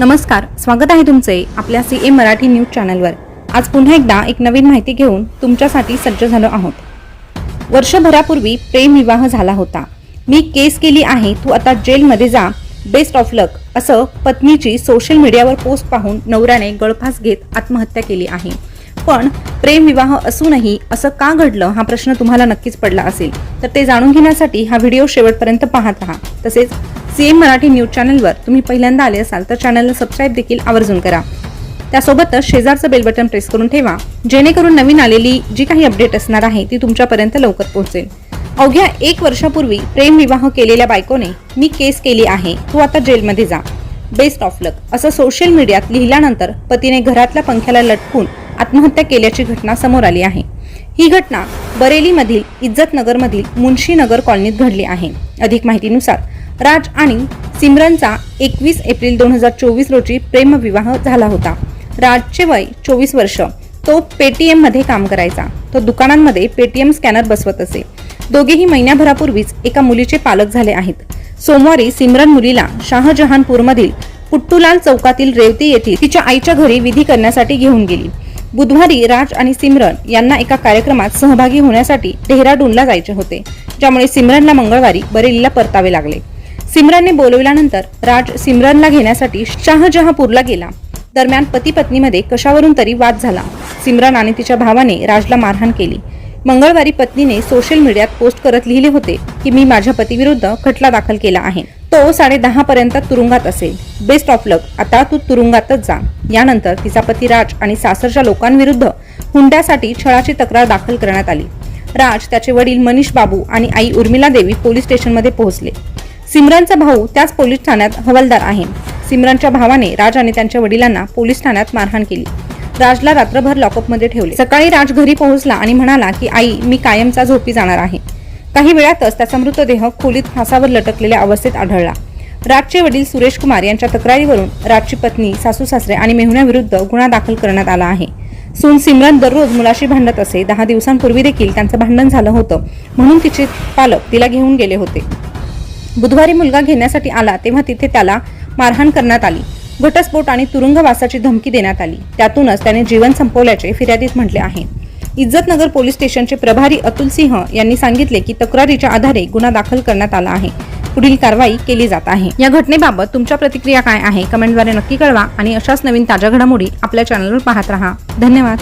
नमस्कार स्वागत आहे तुमचे आपल्या सी ए मराठी न्यूज चॅनलवर. आज पुन्हा एकदा एक नवीन माहिती घेऊन तुमच्यासाठी सज्ज झालो आहोत. वर्षभरापूर्वी प्रेम विवाह झाला होता. मी केस केली आहे तू आता जेलमध्ये जा बेस्ट ऑफ लक असं पत्नीची सोशल मीडियावर पोस्ट पाहून नवऱ्याने गळफास घेत आत्महत्या केली आहे. पण प्रेमविवाह असूनही असं का घडलं हा प्रश्न तुम्हाला नक्कीच पडला असेल. तर ते जाणून घेण्यासाठी हा व्हिडिओ शेवटपर्यंत पाहत राहा. तसेच सीएम मराठी न्यूज चॅनलवर तुम्ही पहिल्यांदा आले असाल तर चॅनलला सबस्क्राईब देखील आवर्जून करा. त्यासोबतच शेजारचं बेल बटन प्रेस करून ठेवा जेणेकरून नवीन आलेली जी काही अपडेट असणार आहे ती तुमच्यापर्यंत लवकर पोहोचेल. अवघ्या एक वर्षापूर्वी प्रेमविवाह केलेल्या बायकोने मी केस केली आहे तू आता जेलमध्ये जा. बेस्ट ऑफ लक असं सोशल मीडियात लिहिल्यानंतर पतीने घरातल्या पंख्याला लटकून आत्महत्या केल्याची घटना समोर आली आहे. ही घटना बरेलीमधील इज्जतनगरमधील मुन्शीनगर कॉलनीत घडली आहे. अधिक माहितीनुसार राज आणि सिमरनचा एकवीस एप्रिल दोन हजार चोवीस रोजी प्रेमविवाह झाला होता. राजचे वय चोवीस वर्ष. तो पेटीएममध्ये काम करायचा. तो दुकानांमध्ये पेटीएम स्कॅनर बसवत असे. दोघेही महिन्याभरापूर्वीच एका मुलीचे पालक झाले आहेत. सोमवारी सिमरन मुलीला शाहजहानपूरमधील पुट्टूलाल चौकातील रेवती येथील तिच्या आईच्या घरी विधी करण्यासाठी घेऊन गेली. बुधवारी राज आणि सिमरन यांना एका कार्यक्रमात सहभागी होण्यासाठी डेहराडूनला जायचे होते ज्यामुळे सिमरनला मंगळवारी बरेलीला परतावे लागले. सिमरनने बोलविल्यानंतर राज सिमरनला घेण्यासाठी शाहजहापूरला गेला. दरम्यान पती पत्नीमध्ये कशावरून तरी वाद झाला. सिमरन आणि तिच्या भावाने राजला मारहाण केली. मंगळवारी पत्नीने सोशल मीडियात पोस्ट करत लिहिले होते की मी माझ्या पतीविरुद्ध खटला दाखल केला आहे. तो साडे दहा पर्यंत तुरुंगात असेल. बेस्ट ऑफ लक आता तू तुरुंगातच जा. यानंतर तिचा पती राज आणि सासरच्या लोकांविरुद्ध हुंड्यासाठी छळाची तक्रार दाखल करण्यात आली. राज त्याचे वडील मनीष बाबू आणि आई उर्मिला देवी पोलीस स्टेशनमध्ये पोहोचले. सिमरनचा भाऊ त्याच पोलीस ठाण्यात हवालदार आहे. सिमरनच्या भावाने राज आणि त्यांच्या वडिलांना पोलीस ठाण्यात मारहाण केली. राजला रात्रभर लॉकअपमध्ये ठेवले. सकाळी राज घरी पोहोचला आणि म्हणाला की आई मी कायमचा झोपी जाणार आहे. काही वेळातच त्याचा मृतदेह खोलीत फासावर लटकलेल्या अवस्थेत आढळला. राजचे वडील सुरेश कुमार यांच्या तक्रारीवरून राजची पत्नी सासू सासरे आणि मेहुण्याविरुद्ध गुन्हा दाखल करण्यात आला आहे. सून सिमरन दररोज मुलाशी भांडत असे. दहा दिवसांपूर्वी देखील त्यांचं भांडण झालं होतं. म्हणून तिचे पालक तिला घेऊन गेले होते. बुधवारी मुलगा घेण्यासाठी आला तेव्हा तिथे त्याला मारहाण करण्यात आली. घटस्फोट आणि तुरुंगवासाची धमकी देण्यात आली. त्यातूनच त्याने जीवन संपवल्याचे फिर्यादीत म्हटले आहे. इज्जतनगर पोलीस स्टेशनचे प्रभारी अतुल सिंह यांनी सांगितले की तक्रारीच्या आधारे गुन्हा दाखल करण्यात आला आहे. पुढील कारवाई केली जात आहे. या घटनेबाबत तुमच्या प्रतिक्रिया काय आहे? कमेंटद्वारे नक्की कळवा आणि अशाच नवीन ताज्या घडामोडी आपल्या चॅनलवर पाहत राहा. धन्यवाद.